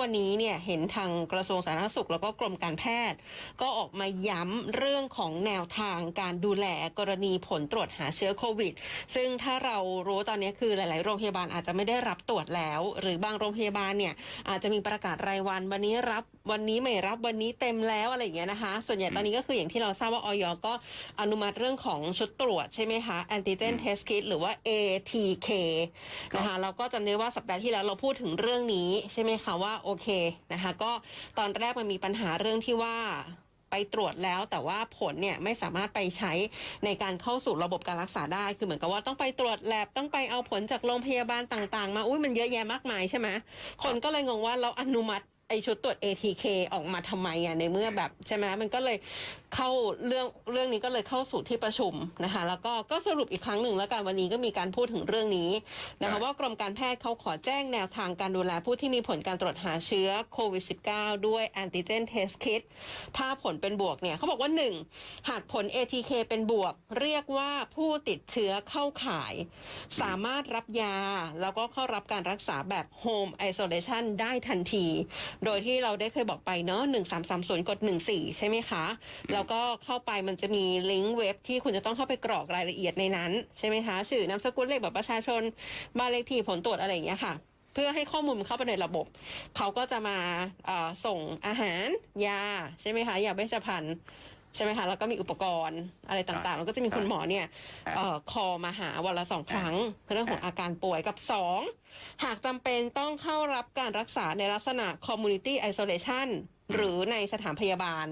วันนี้เนี่ยเห็นทางกระทรวงสาธารณสุขแล้วก็กรมการแพทย์ ก็ออกมาย้ำเรื่องของแนวทางการดูแลกรณีผลตรวจหาเชื้อโควิด ซึ่งถ้าเรารู้ตอนนี้คือหลาย ๆ โรงพยาบาลอาจจะไม่ได้รับตรวจแล้ว หรือบางโรงพยาบาลเนี่ยอาจจะมีประกาศรายวันวันนี้รับวันนี้ไม่รับวันนี้เต็มแล้วอะไรอย่างเงี้ยนะคะ ส่วนใหญ่ตอนนี้ก็คืออย่างที่เราทราบว่าออยก็อนุมัติเรื่องของชุดตรวจใช่ไหมคะ antigen test kit หรือว่า ATK นะคะเราก็จำได้ว่าสัปดาห์ที่แล้วเราพูดถึงเรื่องนี้ใช่ไหมคะว่าโอเคนะคะก็ตอนแรกมันมีปัญหาเรื่องที่ว่าไปตรวจแล้วแต่ว่าผลเนี่ยไม่สามารถไปใช้ในการเข้าสู่ระบบการรักษาได้ คือเหมือนกับว่าต้องไปตรวจแลบต้องไปเอาผลจากโรงพยาบาลต่าง ๆ มาอุ้ยมันเยอะแยะมากมายใช่ไหมคนก็เลยงงว่าเราอนุมัติ ไอชุดตรวจ ATK ออกมาทำไมอะในเมื่อแบบใช่ไหมมันก็เลยเข้าเรื่องเรื่องนี้ก็เลยเข้าสู่ที่ประชุมนะคะ แล้วก็ก็สรุปอีกครั้งหนึ่งแล้วกันวันนี้ก็มีการพูดถึงเรื่องนี้นะครัคะบ ว่ากรมการแพทย์เขาขอแจ้งแนวทางการดูแลผู้ที่มีผลการตรวจหาเชื้อโควิด -19 ด้วย antigen test kit ถ้าผลเป็นบวกเนี่ยเขาบอกว่า 1. หากผล ATK เป็นบวก เรียกว่าผู้ติดเชื้อเข้าข่าย สามารถรับยาแล้วก็เข้ารับการรักษาแบบ home isolation ได้ทันทีโดยที่เราได้เคยบอกไปเนาะ1330กด14ใช่ไหมคะ แล้วก็เข้าไปมันจะมีลิงก์เว็บที่คุณจะต้องเข้าไปกรอกรายละเอียดในนั้นใช่ไหมคะชื่อนามสกุลเลขบัตรประชาชนบ้านเลขที่ผลตรวจอะไรอย่างเงี้ยค่ะเพื่อให้ข้อมูลมันเข้าไปในระบบ เขาก็จะมาส่งอาหารยาใช่ไหมคะยาเวชภัณฑ์ ใช่ไหมคะแล้วก็มีอุปกรณ์อะไรต่างๆ แล้วก็จะมีคุณหมอเนี่ยครับเอ่อคอมาหาวันละสองครั้งเรื่องของอาการป่วยกับสองหากจำเป็นต้องเข้ารับการรักษาในลักษณะ community isolation หรือในสถานพยาบาล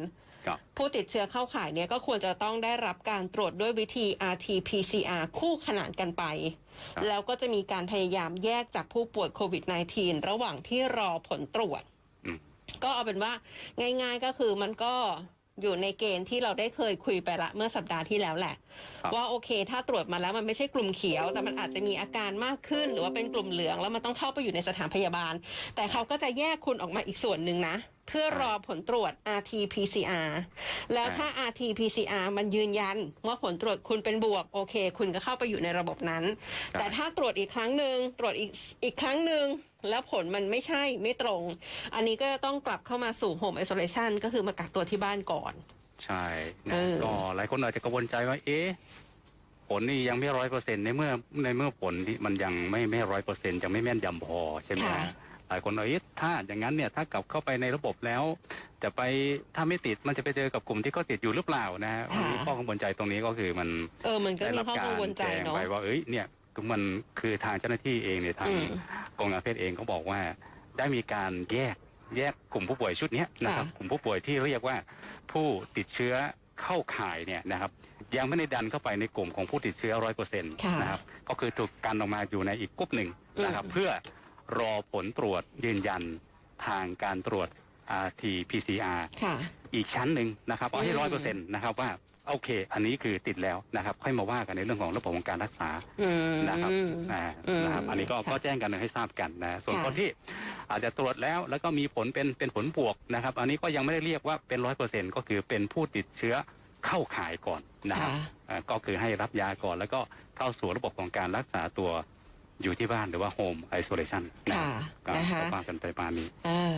ครับผู้ติดเชื้อเข้าข่ายเนี่ยก็ควรจะต้องได้รับการตรวจด้วยวิธี RT-PCR คู่ขนานกันไป ครับ แล้วก็จะมีการพยายามแยกจากผู้ป่วยโควิด -19 ระหว่างที่รอผลตรวจ อืม ก็เอาเป็นว่าง่ายๆก็คือมันก็ อยู่ในเกณฑ์ที่เราได้เคยคุยไปละเมื่อสัปดาห์ที่แล้วแหละ ครับ ว่าโอเค ถ้าตรวจมาแล้วมันไม่ใช่กลุ่มเขียว แต่มันอาจจะมีอาการมากขึ้น หรือว่าเป็นกลุ่มเหลืองแล้วมันต้องเข้าไปอยู่ในสถานพยาบาล แต่เขาก็จะแยกคุณออกมาอีกส่วนหนึ่งนะ เพื่อรอผลตรวจ RT-PCR แล้วถ้า RT-PCR มันยืนยันว่าผลตรวจคุณเป็นบวก โอเค คุณก็เข้าไปอยู่ในระบบนั้นครับแต่ถ้าตรวจอีกครั้งหนึ่งตรวจอีกอีกครั้งหนึ่งแล้วผลมันไม่ใช่ไม่ตรง อันนี้ก็จะต้องกลับเข้ามาสู่ Home Isolation ก็คือมากักตัวที่บ้านก่อน ใช่นะเออก็หลายคนอาจจะกังวลใจว่า เอ๊ะผลนี่ยังไม่ร้อยเปอร์เซ็นในเมื่อในเมื่อผลที่มันยังไม่ไม่ร้อยเปอร์เซ็นยังไม่แม่นยำพอใช่ไหมค่ะฮะ หลายคนเอ๊ะถ้าอย่างนั้นเนี่ยถ้ากลับเข้าไปในระบบแล้ว จะไปถ้าไม่ติดมันจะไปเจอกับกลุ่มที่ก็ติดอยู่หรือเปล่านะฮะวันนี้ข้อกังวลใจตรงนี้ก็คือมันเออมันก็ได้มีรับข้อการกังวลใจแจ้งเนาะไปว่าเอ้ยเนี่ยทุกมันคือทางเจ้าหน้าที่เองเนี่ยทางอืมกองการแพทย์เองเขาบอกว่า ได้มีการแยกแยกกลุ่มผู้ป่วยชุดเนี้ยนะครับค่ะกลุ่มผู้ป่วยที่เรียกว่าผู้ติดเชื้อเข้าข่ายเนี่ยนะครับยังไม่ได้ดันเข้าไปในกลุ่มของผู้ติดเชื้อร้อยเปอร์เซ็นต์ค่ะนะครับก็คือถูกกันออกมาอยู่ในอีกกลุ่มหนึ่งนะครับอืมเพื่อ รอผลตรวจยืนยันทางการตรวจ RT-PCR ค่ะอีกชั้นหนึ่งนะครับเอาให้อืร้อยมเปอร์เซ็นต์นะครับว่าโอเค อันนี้คือติดแล้วนะครับ ค่อยมาว่ากันในเรื่องของระบบของการรักษาอืมนะครับอ่าอืมนะครับ อันนี้ก็ค่ะก็แจ้งกันให้ทราบกันนะส่วนค่ะคนที่อาจจะตรวจแล้วแล้วก็มีผลเป็นเป็นผลบวกนะครับ อันนี้ก็ยังไม่ได้เรียกว่าเป็นร้อยเปอร์เซ็นต์ก็คือเป็นผู้ติดเชื้อเข้าข่ายก่อนนะครับค่ะอ่าก็คือให้รับยาก่อน แล้วก็เข้าสู่ระบบของการรักษาตัว อยู่ที่บ้านหรือว่า home isolation นะค่ะก็นะคะก็ว่ากันไปประมาณนี้อ่า